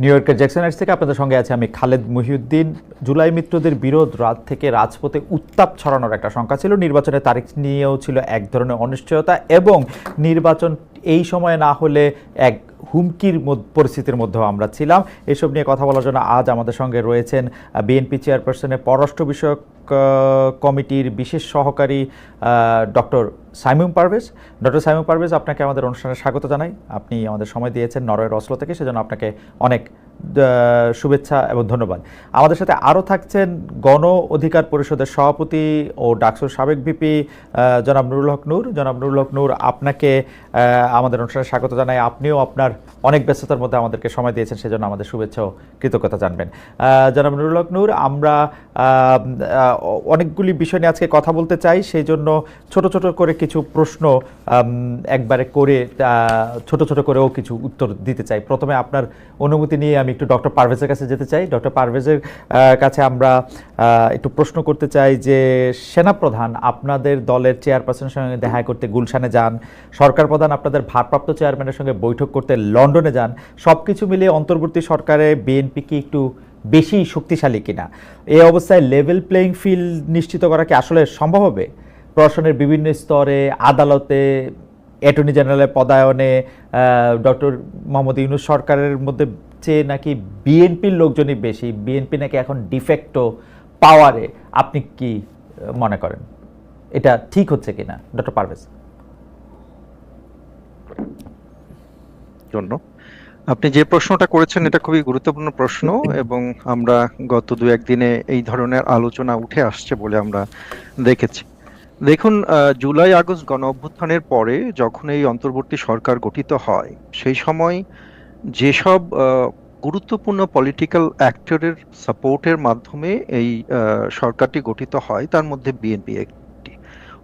New ইয়র্কের Jackson Heights থেকে আপনাদের সঙ্গে আছে আমি খালেদ মহিউদ্দিন। জুলাই মিত্রদের বিরোধ রাত থেকে রাজপথে উত্তাপ ছড়ানোর একটা শঙ্কা ছিল। নির্বাচনের তারিখ নিয়েও ছিল এক ধরনের অনিশ্চয়তা এবং নির্বাচন এই সময়ে না হলে এক হুমকির পরিস্থিতির মধ্যেও আমরা ছিলাম। এসব নিয়ে কথা বলার জন্য আজ আমাদের সঙ্গে রয়েছেন বিএনপি চেয়ারপারসনের পররাষ্ট্র বিষয়ক কমিটির বিশেষ সহকারী ডক্টর সাইমুম পারভেজ। ডক্টর সাইমুম পারভেজ, আপনাকে আমাদের অনুষ্ঠানে স্বাগত জানাই। আপনি আমাদের সময় দিয়েছেন নরওয়ের অসলো থেকে, সেজন্য আপনাকে অনেক শুভেচ্ছা এবং ধন্যবাদ। আমাদের সাথে আরও থাকছেন গণ অধিকার পরিষদের সভাপতি ও ডাকসুর সাবেক ভিপি জনাব নুরুল হক নূর। জনাব নুরুল হক নূর, আপনাকে আমাদের অনুষ্ঠানে স্বাগত জানাই। আপনিও আপনার অনেক ব্যস্ততার মধ্যে আমাদেরকে সময় দিয়েছেন, সেজন্য আমাদের শুভেচ্ছা ও কৃতজ্ঞতা জানবেন। জনাব নুরুল হক নূর, আমরা অনেকগুলি বিষয় নিয়ে আজকে কথা বলতে চাই। সেই জন্য ছোট ছোট করে কিছু প্রশ্ন একবারে করে ছোট ছোট করেও কিছু উত্তর দিতে চাই। প্রথমে আপনার অনুমতি নিয়ে আমি একটু ডক্টর পারভেজের কাছে যেতে চাই। ডক্টর পারভেজের কাছে আমরা একটু প্রশ্ন করতে চাই যে, সেনাপ্রধান আপনাদের দলের চেয়ারপারসনের সঙ্গে দেখা করতে গুলশানে যান, সরকার প্রধান আপনাদের ভারপ্রাপ্ত চেয়ারম্যানের সঙ্গে বৈঠক করতে লন্ডনে যান সব কিছু মিলিয়ে অন্তর্বর্তী সরকারে বিএনপি কি একটু বেশি শক্তিশালী কিনা? এই অবস্থায় লেভেল প্লেইং ফিল্ড নিশ্চিত করা কি আসলে সম্ভব হবে? প্রশাসনের বিভিন্ন স্তরে, আদালতে অ্যাটর্নি জেনারেলের পদায়নে ডক্টর মোহাম্মদ ইউনুস সরকারের মধ্যে চেয়ে নাকি বিএনপির লোকজনই বেশি? বিএনপি নাকি এখন ডিফেক্টো পাওয়ারে আপনি কি মনে করেন? এটা ঠিক হচ্ছে কিনা? ডক্টর পারভেজ। জন্য। আপনি যে প্রশ্নটা করেছেন এটা খুবই গুরুত্বপূর্ণ প্রশ্ন এবং আমরা গত দু একদিনে এই ধরনের আলোচনা উঠে আসছে বলে আমরা দেখেছি। দেখুন জুলাই আগস্ট গণ অভ্যুত্থানের পরে যখন এই অন্তর্বর্তী সরকার গঠিত হয় সেই সময় যেসব গুরুত্বপূর্ণ পলিটিক্যাল অ্যাক্টরের সাপোর্টের মাধ্যমে এই সরকারটি গঠিত হয়, তার মধ্যে বিএনপি একটি।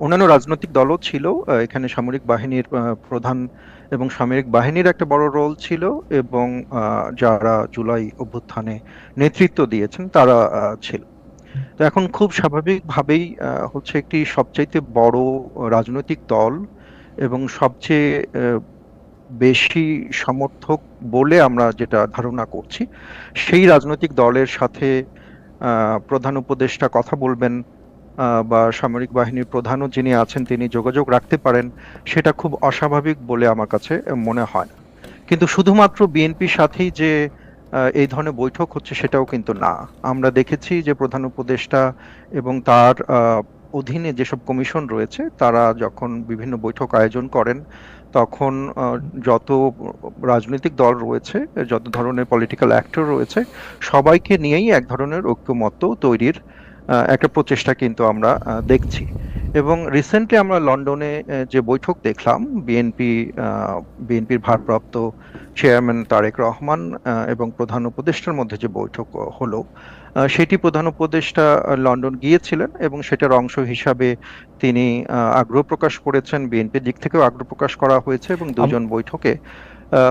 অন্যান্য রাজনৈতিক দলও ছিল এখানে সামরিক বাহিনীর প্রধান এবং সামরিক বাহিনীর একটা বড় রোল ছিল এবং যারা জুলাই অভ্যুত্থানে নেতৃত্ব দিয়েছেন, তারা ছিল। তো এখন খুব স্বাভাবিকভাবেই হচ্ছে একটি সবচাইতে বড় রাজনৈতিক দল এবং সবচেয়ে বেশি সমর্থক বলে আমরা যেটা ধারণা করছি, সেই রাজনৈতিক দলের সাথে প্রধান উপদেষ্টা কথা বলবেন বা সামরিক বাহিনীর প্রধানও যিনি আছেন তিনি যোগাযোগ রাখতে পারেন, সেটা খুব অস্বাভাবিক বলে আমার কাছে মনে হয় না। কিন্তু শুধুমাত্র বিএনপির সাথেই যে এই ধরনের বৈঠক হচ্ছে সেটাও কিন্তু না। আমরা দেখেছি যে প্রধান উপদেষ্টা এবং তার অধীনে যেসব কমিশন রয়েছে, তারা যখন বিভিন্ন বৈঠক আয়োজন করেন তখন যত রাজনৈতিক দল রয়েছে, যত ধরনের পলিটিক্যাল অ্যাক্টর রয়েছে, সবাইকে নিয়েই এক ধরনের ঐক্যমত্য তৈরির একটা প্রচেষ্টা কিন্তু আমরা দেখছি। এবং রিসেন্টলি আমরা লন্ডনে যে বৈঠক দেখলাম বিএনপি বিএনপির ভারপ্রাপ্ত চেয়ারম্যান তারেক রহমান এবং প্রধান উপদেষ্টার মধ্যে যে বৈঠক হলো সেটি প্রধান উপদেষ্টা লন্ডন গিয়েছিলেন এবং সেটার অংশ হিসাবে তিনি আগ্রহ প্রকাশ করেছেন। বিএনপির দিক থেকেও আগ্রহ প্রকাশ করা হয়েছে এবং দুজন বৈঠকে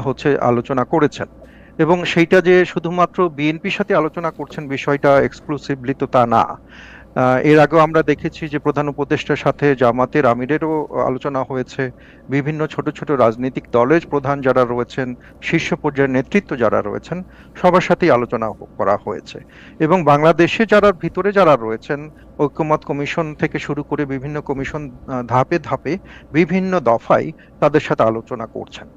হচ্ছে আলোচনা করেছেন। এবং সেইটা যে শুধুমাত্র বিএনপির সাথে আলোচনা করছেন বিষয়টা এক্সক্লুসিভলি তো তা না। এর আগেও আমরা দেখেছি যে প্রধান উপদেষ্টার সাথে জামাতের আমিরেরও আলোচনা হয়েছে। বিভিন্ন ছোট ছোট রাজনৈতিক দলের প্রধান যারা রয়েছেন, শীর্ষ পর্যায়ের নেতৃত্ব যারা রয়েছেন, সবার সাথেই আলোচনা করা হয়েছে। এবং বাংলাদেশে যারা ভিতরে যারা রয়েছেন, ঐক্যমত কমিশন থেকে শুরু করে বিভিন্ন কমিশন ধাপে ধাপে বিভিন্ন দফায় তাদের সাথে আলোচনা করছেন।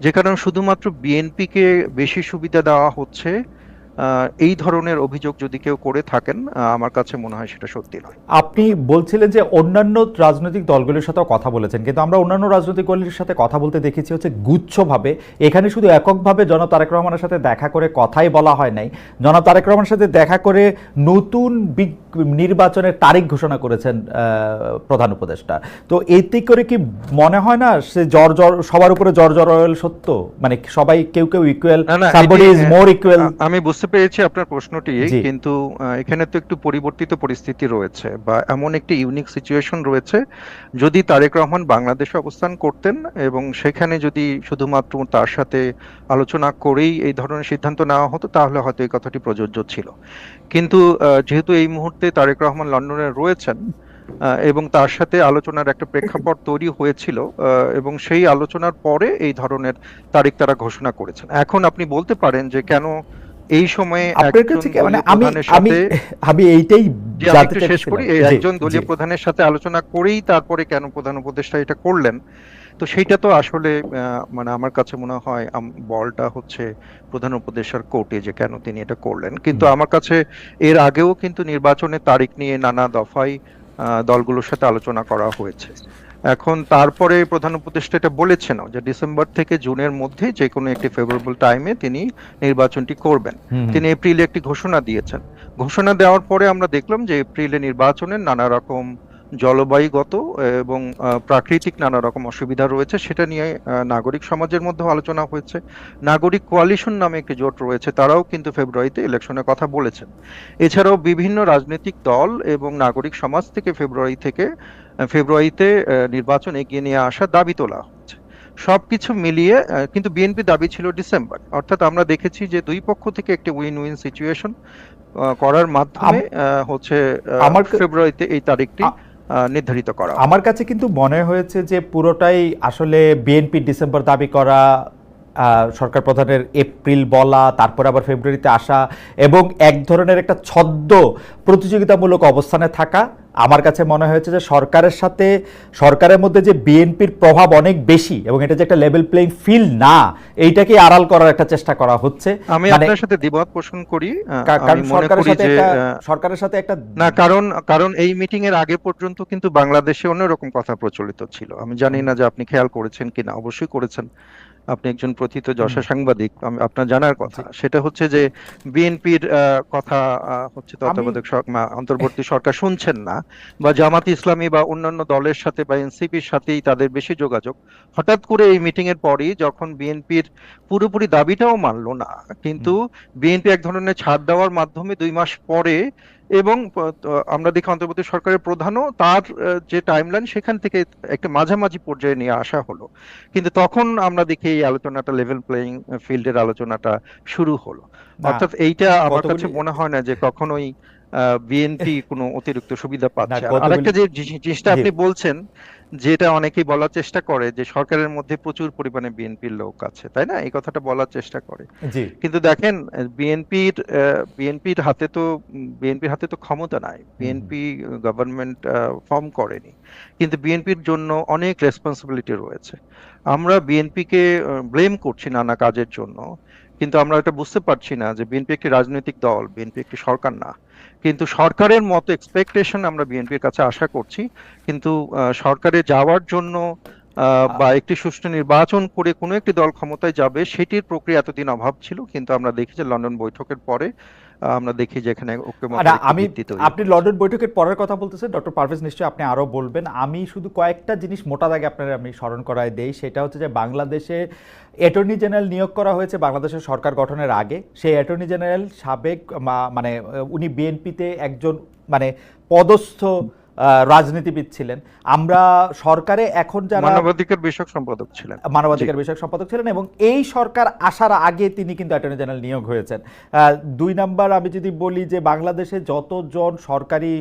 যে কারণে শুধুমাত্র বিএনপিকে বেশি সুবিধা দেওয়া হচ্ছে এই ধরনের অভিযোগ যদি কেউ করে থাকেন আমার কাছে মনে হয় সেটা সত্যি নয়। আপনি বলছিলেন যে অন্যান্য রাজনৈতিক দলগুলির সাথেও কথা বলেছেন, কিন্তু আমরা অন্যান্য রাজনৈতিক দলের সাথে কথা বলতে দেখেছি হচ্ছে গুচ্ছভাবে। এখানে শুধু এককভাবে জনাব তারেক রহমানের সাথে দেখা করে কথাই বলা হয় নাই। জনাব তারেক রহমানের সাথে দেখা করে নতুন নির্বাচনের তারিখ ঘোষণা করেছেন প্রধান উপদেষ্টা। তো এতে করে কি মনে হয় না সে জর জর সবার উপরে জর জর রয়েল সত্য? মানে সবাই কেউ কেউ equal somebody is more equal আমি বুঝতে পেরেছি আপনার প্রশ্নটি কিন্তু এখানে তো একটু পরিবর্তিত পরিস্থিতি রয়েছে বা এমন একটি ইউনিক সিচুয়েশন রয়েছে যদি তারেক রহমান বাংলাদেশে অবস্থান করতেন এবং সেখানে যদি শুধুমাত্র তার সাথে আলোচনা করেই এই ধরনের সিদ্ধান্ত নেওয়া হতো তাহলে হয়তো এই কথাটি প্রযোজ্য ছিল। কিন্তু যেহেতু এই মুহূর্তে তারেক রহমান লন্ডনে রয়েছেন এবং তার সাথে আলোচনার একটা প্রেক্ষাপট তৈরি হয়েছিল এবং সেই আলোচনার পরে এই ধরনের তারিখ তারা ঘোষণা করেছেন। এখন আপনি বলতে পারেন যে কেন এই সময়ে মানে আমি আমি আমি এইটাই শেষ করি একজন দলীয় প্রধানের সাথে আলোচনা করেই তারপরে কেন প্রধান উপদেষ্টা এটা করলেন তো সেইটা তো আসলে আহ, মানে আমার কাছে মনে হয় বলটা হচ্ছে প্রধান উপদেষ্টার কোর্টে যে কেন তিনি এটা করলেন। কিন্তু আমার কাছে এর আগেও কিন্তু নির্বাচনের তারিখ নিয়ে নানা দফায় আহ, দলগুলোর সাথে আলোচনা করা হয়েছে। এখন তারপরে প্রধান উপদেষ্টা এটা বলেছেন যে ডিসেম্বর থেকে জুনের মধ্যে যে কোনো একটি ফেভারেবল টাইমে তিনি নির্বাচনটি করবেন। তিনি এপ্রিলে একটি ঘোষণা দিয়েছেন। ঘোষণা দেওয়ার পরে আমরা দেখলাম যে এপ্রিলে নির্বাচনের নানা রকম জলবায়ুগত এবং প্রাকৃতিক নানা রকম অসুবিধা রয়েছে সেটা নিয়ে নাগরিক সমাজের মধ্যেও আলোচনা হয়েছে। নাগরিক কোয়ালিশন নামে একটি জোট রয়েছে তারাও কিন্তু ফেব্রুয়ারিতে ইলেকশনের কথা বলেছেন। এছাড়াও বিভিন্ন রাজনৈতিক দল এবং নাগরিক সমাজ থেকে ফেব্রুয়ারি থেকে ফেব্রুয়ারিতে নির্বাচন এগিয়ে নিয়ে আসার দাবি তোলা হচ্ছে। সবকিছু মিলিয়ে কিন্তু বিএনপি দাবি ছিল ডিসেম্বর। অর্থাৎ আমরা দেখেছি যে দুই পক্ষ থেকে একটি উইন উইন সিচুয়েশন করার মাধ্যমে হচ্ছে আমার ফেব্রুয়ারিতে এই তারিখটি নির্ধারিত করা। আমার কাছে কিন্তু মনে হয়েছে যে পুরোটাই আসলে বিএনপি ডিসেম্বর দাবি করা সরকার প্রধানের এপ্রিল বলা, তারপর আবার ফেব্রুয়ারিতে আসা, এবং এক ধরনের একটা ছদ্ম প্রতিযোগিতামূলক অবস্থানে থাকা আমার কাছে মনে হয়েছে যে সরকারের সাথে সরকারের মধ্যে যে বিএনপির প্রভাব অনেক বেশি এবং এটা যে একটা লেভেল প্লেইং ফিল্ড না এইটাকে আড়াল করার একটা চেষ্টা করা হচ্ছে। আমি মানে- আপনার সাথে দ্বিমত পোষণ করি আমি কারণ মনে সরকারের করি সাথে সরকারের সাথে একটা না কারণ কারণ এই মিটিং এর আগে পর্যন্ত কিন্তু বাংলাদেশে অন্যরকম কথা প্রচলিত ছিল। আমি জানি না যে আপনি খেয়াল করেছেন কিনা অবশ্যই করেছেন। আপনি একজন প্রথিত যশা সাংবাদিক আপনার জানার কথা। সেটা হচ্ছে যে বিএনপির কথা হচ্ছে তত্ত্বাবধায়ক অন্তর্বর্তী সরকার শুনছেন না বা জামাত ইসলামী বা অন্যান্য দলের সাথে বা এনসিপির সাথেই তাদের বেশি যোগাযোগ। হঠাৎ করে এই মিটিং এর পরই যখন বিএনপির পুরোপুরি দাবিটাও মানলো না কিন্তু বিএনপি এক ধরনের ছাড় দেওয়ার মাধ্যমে দুই মাস পরে এবং আমরা দেখি অন্তর্বর্তী সরকারের প্রধানও তার যে টাইমলাইন সেখান থেকে একটা মাঝামাঝি পর্যায়ে নিয়ে আসা হলো। কিন্তু তখন আমরা দেখি এই আলোচনাটা লেভেল প্লেইং ফিল্ডের আলোচনাটা শুরু হলো। অর্থাৎ এইটা আমার কাছে মনে হয় না যে কখনোই বিএনপি কোনো অতিরিক্ত সুবিধা পাচ্ছে আরেকটা যে জিনিসটা আপনি বলছেন যেটা অনেকেই বলার চেষ্টা করে যে সরকারের মধ্যে প্রচুর পরিমাণে বিএনপির লোক আছে তাই না? এই কথাটা বলার চেষ্টা করে। জি। কিন্তু দেখেন বিএনপির বিএনপির হাতে তো বিএনপির হাতে তো ক্ষমতা নাই। বিএনপি গভর্নমেন্ট ফর্ম করেনি। কিন্তু বিএনপির জন্য অনেক রেসপন্সিবিলিটি রয়েছে। আমরা বিএনপিকে ব্লেম করছি নানা কাজের জন্য কিন্তু আমরা এটা বুঝতে পারছি না যে বিএনপি একটি রাজনৈতিক দল বিএনপি একটি সরকার না। কিন্তু সরকারের মতো এক্সপেকটেশন আমরা বিএনপির কাছে আশা করছি। কিন্তু সরকারে যাওয়ার জন্য বা একটি সুষ্ঠু নির্বাচন করে কোনো একটি দল ক্ষমতায় যাবে সেটির প্রক্রিয়া এতদিন অভাব ছিল। কিন্তু আমরা দেখি যে লন্ডন বৈঠকের পরে আমরা দেখি যে এখানে ঐক্যমতের না একটি আমি আপনি লন্ডন বৈঠকের পরের কথা বলতেছেন ডক্টর পারভেজ নিশ্চয়ই আপনি আরও বলবেন। আমি শুধু কয়েকটা জিনিস মোটা দাগে আপনার আমি স্মরণ করায় দেই। সেটা হচ্ছে যে বাংলাদেশে অ্যাটর্নি জেনারেল নিয়োগ করা হয়েছে বাংলাদেশের সরকার গঠনের আগে। সেই অ্যাটর্নি জেনারেল সাবেক মানে উনি বিএনপিতে একজন মানে পদস্থ রাজনীতিবিদ ছিলেন। আমরা সরকারে এখন যারা মানবাধিকার বিষয়ক সম্পাদক ছিলেন। মানবাধিকার বিষয়ক সম্পাদক ছিলেন এবং এই সরকার আসার আগে তিনি কিন্তু অ্যাটর্নি জেনারেল নিয়োগ হয়েছেন। দুই নাম্বার আমি যদি বলি যে বাংলাদেশে যতজন সরকারি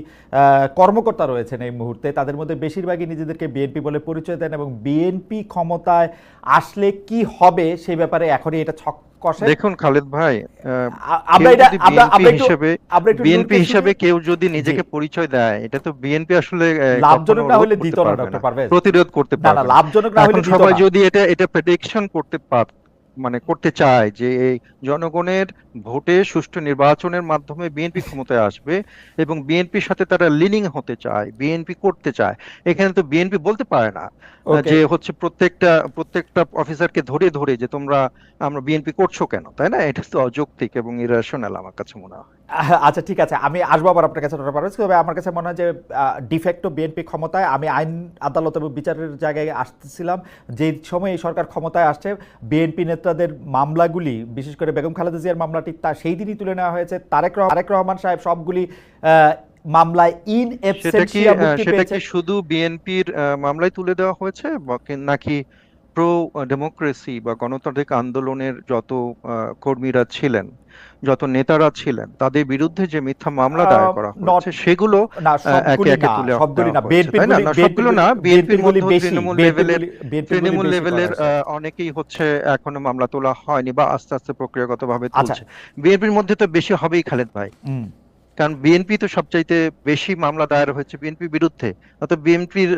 কর্মকর্তা রয়েছেন এই মুহূর্তে তাদের মধ্যে বেশিরভাগই নিজেদেরকে বিএনপি বলে পরিচয় দেন এবং বিএনপি ক্ষমতায় আসলে কি হবে সেই ব্যাপারে এখনই এটা ছক কষে। দেখুন খালেদ ভাই আমরা এটা আমরা আমরা একটু হিসেবে আমরা একটু বিএনপি নূরকে কেউ যদি নিজেকে পরিচয় দেয় এটা তো বিএনপি আসলে লাভজনক না হলে দিত না ডক্টর পারভেজ। প্রতিরোধ করতে পারে পারবে না। লাভজনক না হলে সবাই যদি এটা এটা প্রেডিকশন করতে পার মানে করতে চায় যে এই জনগণের ভোটে সুষ্ঠু নির্বাচনের মাধ্যমে বিএনপি ক্ষমতায় আসবে এবং বিএনপির সাথে তারা লিনিং হতে চায় বিএনপি করতে চায়। এখানে তো বিএনপি বলতে পারে না। যে হচ্ছে প্রত্যেকটা প্রত্যেকটা অফিসারকে ধরে ধরে যে তোমরা আমরা বিএনপি করছ কেন? তাই না? এটা তো অযৌক্তিক এবং ইরেশনাল আমার কাছে মনে হয়। আচ্ছা ঠিক আছে। আমি আসব আবার আপনার কাছে তবে আমার কাছে মনে হয় যে ডিফেক্টো বিএনপি ক্ষমতায় আমি আইন আদালত এবং বিচারের জায়গায় আসতেছিলাম। যে সময় এই সরকার ক্ষমতায় আসছে বিএনপি নেতাদের মামলাগুলি বিশেষ করে বেগম খালেদা জিয়ার মামলাটি তা সেই দিনই তুলে নেওয়া হয়েছে। তারেক তারেক রহমান সাহেব সবগুলি আহ, মামলায় ইন সেটা কি শুধু বিএনপির মামলায় তুলে দেওয়া হয়েছে? নাকি প্রো ডেমোক্রেসি বা গণতান্ত্রিক আন্দোলনের যত আহ, কর্মীরা ছিলেন যত নেতারা ছিলেন তাদের বিরুদ্ধে যে মিথ্যা মামলা দায়ের করা not- হয়েছে সেগুলো একে একে না তুলে হচ্ছে, সবগুলো না, বিএনপির মধ্যেও বেশি তৃণমূল লেভেলের- তৃণমূল অনেকেই হচ্ছে এখনও মামলা তোলা হয়নি বা আস্তে আস্তে প্রক্রিয়াগতভাবে আচ্ছা। তুলছে বিএনপির মধ্যে তো বেশি হবেই খালেদ ভাই। কারণ বিএনপি তো সবচাইতে বেশি মামলা দায়ের হয়েছে বিএনপির বিরুদ্ধে অত বিএনপির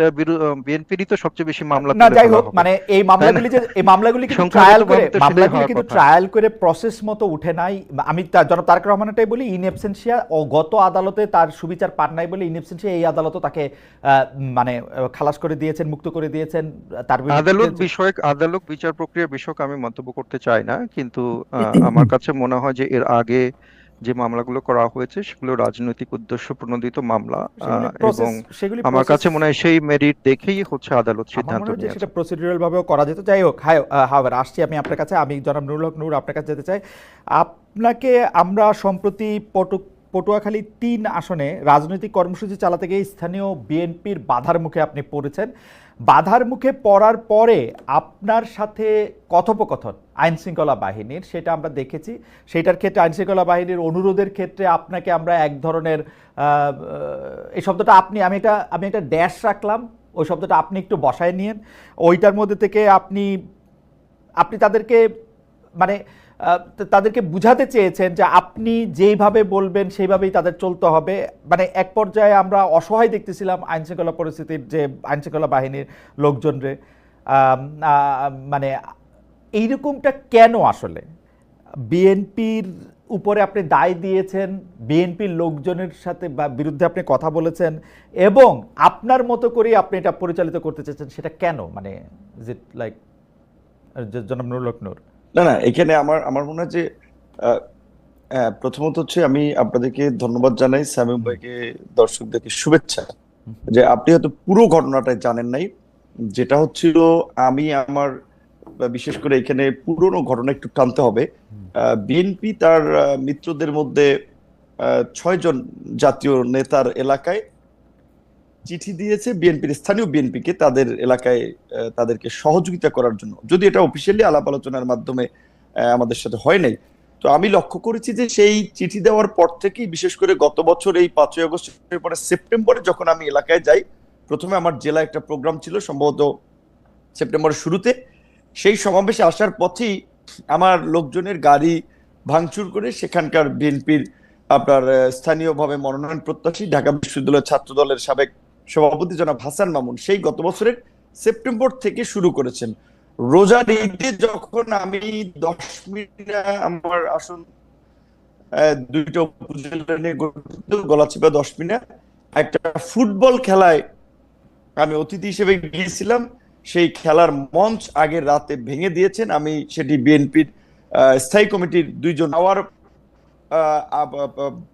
বিএনপিরই তো সবচেয়ে বেশি মামলা না যাই হোক মানে এই মামলাগুলি যে এই মামলাগুলি কিন্তু ট্রায়াল করে মামলাগুলি কিন্তু ট্রায়াল করে প্রসেস মতো উঠে নাই। আমি তার জনাব তারেক রহমানটাই বলি ইন এবসেন্সিয়া ও গত আদালতে তার সুবিচার পান নাই বলে ইন এবসেন্সিয়া এই আদালতও তাকে মানে খালাস করে দিয়েছেন মুক্ত করে দিয়েছেন তার আদালত বিষয়ক আদালত বিচার প্রক্রিয়া বিষয়ক আমি মন্তব্য করতে চাই না কিন্তু আমার কাছে মনে হয় যে এর আগে যে মামলাগুলো করা হয়েছে সেগুলো রাজনৈতিক উদ্দেশ্য প্রণোদিত মামলা এবং আমার কাছে মনে হয় সেই মেরিট দেখেই হচ্ছে আদালত সিদ্ধান্ত নিয়েছে সেটা প্রসিডিউরাল ভাবেও করা যেত। যাই হোক হাই হাওয়ার আসছি আমি আপনার কাছে। আমি জনাব নুরুল হক নূর আপনার কাছে যেতে চাই। আপনাকে আমরা সম্প্রতি পটু পটুয়াখালী তিন আসনে রাজনৈতিক কর্মসূচি চালাতে গিয়ে স্থানীয় বিএনপির বাধার মুখে আপনি পড়েছেন। বাধার মুখে পড়ার পরে আপনার সাথে কথোপকথন আইন শৃঙ্খলা বাহিনীর, সেটা আমরা দেখেছি। সেটার ক্ষেত্রে আইন শৃঙ্খলা বাহিনীর অনুরোধের ক্ষেত্রে আপনাকে আমরা এক ধরনের এই শব্দটা আপনি, আমি এটা, আমি একটা ড্যাশ রাখলাম। ওই শব্দটা আপনি একটু বসায় নিয়েন। ওইটার মধ্যে থেকে আপনি আপনি তাদেরকে মানে তাদেরকে বুঝাতে চেয়েছেন যে আপনি যেইভাবে বলবেন, সেইভাবেই তাদের চলতে হবে। মানে এক পর্যায়ে আমরা অসহায় দেখতেছিলাম আইন শৃঙ্খলা পরিস্থিতির যে আইন শৃঙ্খলা বাহিনীর লোকজনরে। মানে এইরকমটা কেন আসলে? বিএনপির উপরে আপনি দায় দিয়েছেন, বিএনপির লোকজনের সাথে বা বিরুদ্ধে আপনি কথা বলেছেন, এবং আপনার মতো করেই আপনি এটা পরিচালিত করতে চেয়েছেন, সেটা কেন? মানে ইজ ইট লাইক জনাব নুরুল না না এখানে আমার আমার মনে হয় যে আহ, প্রথমত হচ্ছে আমি আপনাদেরকে ধন্যবাদ জানাই সামিম ভাইকে দর্শকদেরকে শুভেচ্ছা। যে আপনি হয়তো পুরো ঘটনাটা জানেন নাই যেটা হচ্ছিল আমি আমার বিশেষ করে এখানে পুরনো ঘটনা একটু টানতে হবে। বিএনপি তার মিত্রদের মধ্যে ছয়জন জাতীয় নেতার এলাকায় চিঠি দিয়েছে বিএনপির, স্থানীয় বিএনপিকে তাদের এলাকায় তাদেরকে সহযোগিতা করার জন্য। যদি এটা অফিসিয়ালি আলাপ আলোচনার মাধ্যমে আমাদের সাথে হয় নাই, তো আমি লক্ষ্য করেছি যে সেই চিঠি দেওয়ার পর থেকেই, বিশেষ করে গত বছর এই পাঁচই আগস্টের পরে সেপ্টেম্বরে যখন আমি এলাকায় যাই, প্রথমে আমার জেলায় একটা প্রোগ্রাম ছিল, সম্ভবত সেপ্টেম্বরের শুরুতে। সেই সমাবেশে আসার পথেই আমার লোকজনের গাড়ি ভাঙচুর করে সেখানকার বিএনপির আপনার স্থানীয়ভাবে মনোনয়ন প্রত্যাশী ঢাকা বিশ্ববিদ্যালয়ের ছাত্র দলের সাবেক সভাপতি জনাব হাসান মামুন সেই গত বছরের সেপ্টেম্বর থেকে শুরু করেছেন। রোজার ঈদে যখন আমি দশ মিনিট আমার আসন দুইটা উপজেলা নিয়ে গঠিত গলাচিপা দশ মিনিট একটা ফুটবল খেলায় আমি অতিথি হিসেবে গিয়েছিলাম। সেই খেলার মঞ্চ আগের রাতে ভেঙে দিয়েছেন। আমি সেটি বিএনপির স্থায়ী কমিটির দুইজন হওয়ার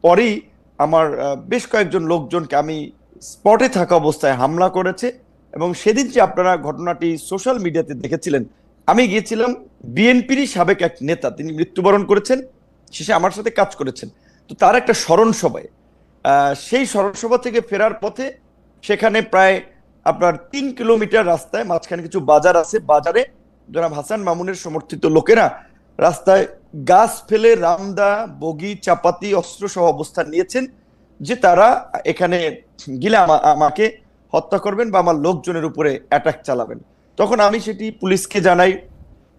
পরেই আমার বেশ কয়েকজন লোকজনকে আমি স্পটে থাকা অবস্থায় হামলা করেছে এবং সেদিন যে আপনারা ঘটনাটি সোশ্যাল মিডিয়াতে দেখেছিলেন, আমি গিয়েছিলাম বিএনপিরই সাবেক এক নেতা, তিনি মৃত্যুবরণ করেছেন, শেষে আমার সাথে কাজ করেছেন। তো তার একটা স্মরণ সভায় সেই স্মরণ সভা থেকে ফেরার পথে সেখানে প্রায় আপনার তিন কিলোমিটার রাস্তায় মাঝখানে কিছু বাজার আছে। বাজারে জনাব হাসান মামুনের সমর্থিত লোকেরা রাস্তায় গাছ ফেলে রামদা, বগি, চাপাতি অস্ত্র সহ অবস্থান নিয়েছেন। যে তারা এখানে গিলে আমাকে হত্যা করবেন বা আমার লোকজনের উপরে অ্যাটাক চালাবেন। তখন আমি সেটি পুলিশকে জানাই।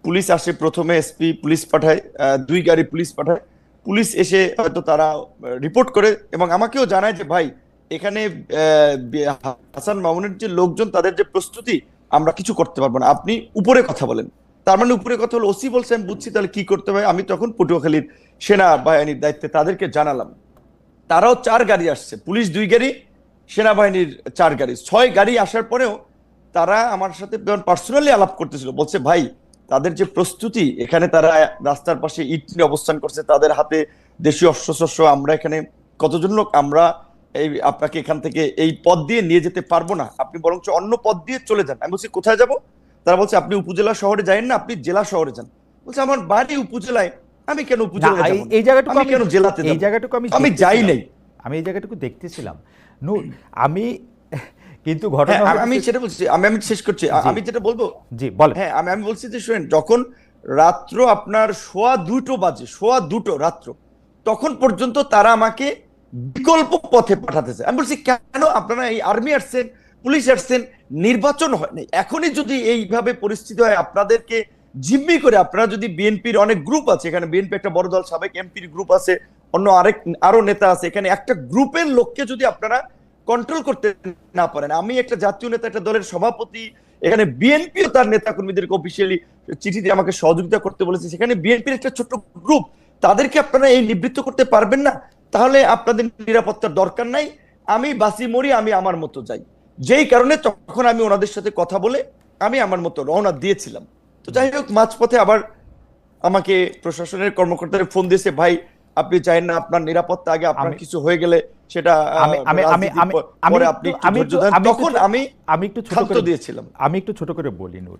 পুলিশ আসে প্রথমে এসপি পুলিশ পাঠায় দুই গাড়ি পুলিশ পাঠায়। পুলিশ এসে হয়তো তারা রিপোর্ট করে এবং আমাকেও জানায় যে, ভাই, এখানে হাসান মামুনের যে লোকজন, তাদের যে প্রস্তুতি, আমরা কিছু করতে পারব না। আপনি উপরে কথা বলেন। তার মানে উপরে কথা হলো, ওসি বলছে, আমি বুঝছি, তাহলে কি করতে হবে? আমি তখন পটুয়াখালীর সেনা বাহিনীর দায়িত্বে তাদেরকে জানালাম। তারাও চার গাড়ি আসছে। পুলিশ দুই গাড়ি, সেনাবাহিনীর চার গাড়ি। ছয় গাড়ি আসার পরেও তারা আমার সাথে পার্সোনালি আলাপ করতেছিল, বলছে, ভাই, তাদের যে প্রস্তুতি, এখানে তারা রাস্তার পাশে ইট নিয়ে অবস্থান করছে, তাদের হাতে দেশীয় অস্ত্রশস্ত্র, আমরা এখানে কতজন লোক, আমরা এই আপনাকে এখান থেকে এই পথ দিয়ে নিয়ে যেতে পারব না। আপনি বরঞ্চ অন্য পথ দিয়ে চলে যান। আমি বলছি, কোথায় যাব? তারা বলছে, আপনি উপজেলা শহরে যাবেন না, আপনি জেলা শহরে যান। বলছে, আমার বাড়ি উপজেলায় আমি কেন এই- না? জায়গাটুকু আমি কেন জেলাতে এই জায়গাটুকু আমি আমি যাই নাই। আমি এই জায়গাটুকু দেখতেছিলাম। নূর আমি কিন্তু হ্যাঁ ঘটনা আমি- আমি সেটা বলছি আমি আমি শেষ করছি। আমি যেটা বলব জি বলেন। হ্যাঁ আমি আমি বলছি যে শুনেন যখন রাত্র আপনার সোয়া দুটো বাজে সোয়া দুটো রাত্র তখন পর্যন্ত তারা আমাকে বিকল্প পথে পাঠাতেছে। আমি বলছি কেন আপনারা এই আর্মি আসছেন পুলিশ আসছেন? নির্বাচন হয়নি এখনই যদি এইভাবে পরিস্থিতি হয় আপনাদেরকে জিম্মি করে আপনারা যদি বিএনপির অনেক গ্রুপ আছে, এখানে বিএনপি একটা বড় দল, সাবেক এমপির গ্রুপ আছে, অন্য আরেক, আরও নেতা আছে, এখানে একটা গ্রুপের লোককে যদি আপনারা কন্ট্রোল করতে না পারেন, আমি একটা জাতীয় নেতা, একটা দলের সভাপতি, এখানে বিএনপিও তার নেতা কর্মীদেরকে অফিসিয়ালি চিঠি দিয়ে আমাকে সহযোগিতা করতে বলেছে, সেখানে বিএনপির একটা ছোট্ট গ্রুপ তাদেরকে আপনারা এই নিবৃত্ত করতে পারবেন না, তাহলে আপনাদের নিরাপত্তার দরকার নাই, আমি বাসি মরি, আমি আমার মতো যাই, যেই কারণে তখন আমি ওনাদের সাথে কথা বলে আমি আমার মতো রওনা দিয়েছিলাম। তো যাই হোক মাঝপথে আবার আমাকে প্রশাসনের কর্মকর্তাদের ফোন দিয়েছে ভাই আপনি চাইেন না আপনার নিরাপত্তা আগে আপনার কিছু হয়ে গেলে সেটা আমি আমি আমি আমি আমি তখন আমি আমি একটু ছোট করে দিয়েছিলাম আমি একটু ছোট করে বলি নূর।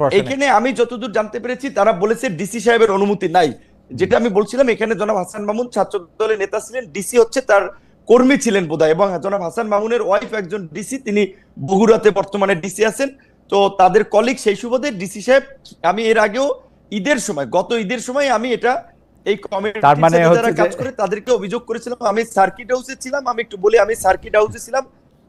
এখানে আমি যতদূর জানতে পেরেছি তারা বলেছে ডিসি সাহেবের অনুমতি নাই। যেটা আমি বলছিলাম এখানে জনাব হাসান মামুন ছাত্র দলের নেতা ছিলেন। ডিসি হচ্ছে তার কর্মী ছিলেন বোধহয় এবং জনাব হাসান মামুনের ওয়াইফ একজন ডিসি তিনি বগুড়াতে বর্তমানে ডিসি আছেন। তো তাদের কলিগ সেই সুবাদে ডিসি সাহেব আমি এর আগেও ঈদের সময় গত ঈদের সময় আমি এটা এই কমিটির তার মানে যারা কাজ করে তাদেরকে অভিযোগ করেছিলাম আমি সার্কিট হাউসে ছিলাম আমি একটু বলি আমি সার্কিট হাউসে ছিলাম।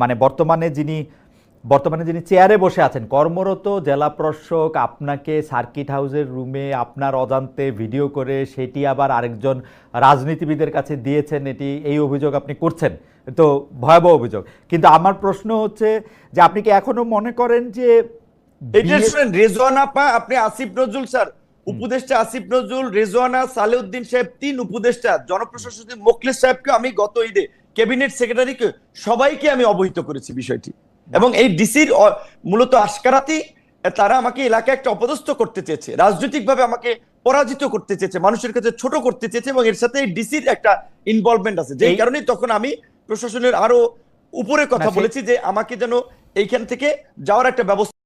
মানে বর্তমানে যিনি বর্তমানে যিনি চেয়ারে বসে আছেন কর্মরত জেলা প্রশাসক আপনাকে সার্কিট হাউসের রুমে আপনার অজান্তে ভিডিও করে সেটি আবার আরেকজন রাজনীতিবিদের কাছে দিয়েছেন এটি এই অভিযোগ আপনি করছেন। তো ভয়াবহ অভিযোগ। কিন্তু আমার প্রশ্ন হচ্ছে যে আপনি কি এখনও মনে করেন যে রেজওয়ানা পা আপনি আসিফ নজরুল স্যার উপদেষ্টা আসিফ নজরুল রেজওয়ানা সালেউদ্দিন সাহেব তিন উপদেষ্টা। জনপ্রশাসক মোখলেস সাহেবকে আমি গত ঈদে ক্যাবিনেট সেক্রেটারিকে সবাইকে আমি অবহিত করেছি বিষয়টি। এবং এই ডিসির মূলত আশকারাতি তারা আমাকে এলাকায় একটা অপদস্থ করতে চেয়েছে রাজনৈতিকভাবে আমাকে পরাজিত করতে চেয়েছে মানুষের কাছে ছোট করতে চেয়েছে এবং এর সাথে ডিসির একটা ইনভলভমেন্ট আছে। যেই কারণে তখন আমি প্রশাসনের আরও উপরে কথা বলেছি যে আমাকে যেন এইখান থেকে যাওয়ার একটা ব্যবস্থা